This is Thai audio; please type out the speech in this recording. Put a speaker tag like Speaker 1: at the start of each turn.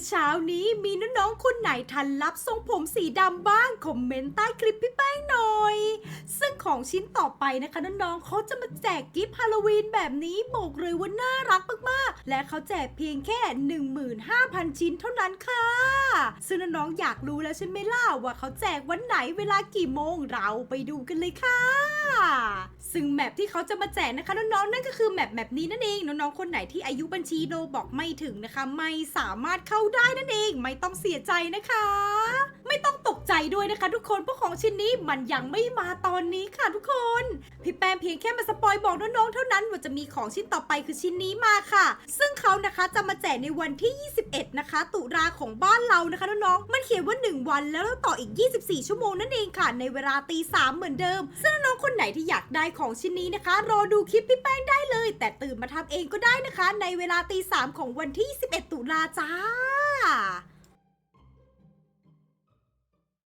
Speaker 1: อเช้านี้มีน้องๆคนไหนทันรับทรงผมสีดำบ้าง คอมเมนต์ใต้คลิปพี่แป้งหน่อย ซึ่งของชิ้นต่อไปนะคะน้องๆเขาจะมาแจกกิฟต์ฮาโลวีนแบบนี้บอกเลยว่าน่ารัก และเขาแจกเพียงแค่ 15,000 ชิ้นเท่านั้นค่ะ ซึ่งน้องๆอยากรู้แล้วใช่ไหมล่ะว่าเขาแจกวันไหนเวลากี่โมงเราไปดูกันเลยค่ะ ซึ่งแมปที่เขาจะมาแจกนะคะน้องๆนั่นก็คือแมปแมปนี้นั่นเองน้องๆคนไหนที่อายุบัญชีโดบอกไม่ถึงนะคะ ไม่สามารถเข้าได้นั่นเอง ไม่ต้องเสียใจนะคะ ไม่ต้องตก ใจด้วยนะคะทุกคนเพราะของชิ้นนี้มันยังไม่มาตอนนี้ค่ะทุกคน พี่แปมเพียงแค่มาสปอยบอกน้องๆเท่านั้นว่าจะมีของชิ้นต่อไปคือชิ้นนี้มาค่ะ ซึ่งเขานะคะจะมาแจกในวันที่ 21 นะคะ ตุลาของบ้านเรานะคะน้องๆมันเขียนว่า 1 วันแล้วต่ออีก 24 ชั่วโมงนั่นเองค่ะ ในเวลาตีสามเหมือนเดิม ซึ่งน้องคนไหนที่อยากได้ของชิ้นนี้นะคะ รอดูคลิปพี่แป้งได้เลย แต่ตื่นมาทำเองก็ได้นะคะ ในเวลาตีสามของวันที่ 21 ตุลาจ้า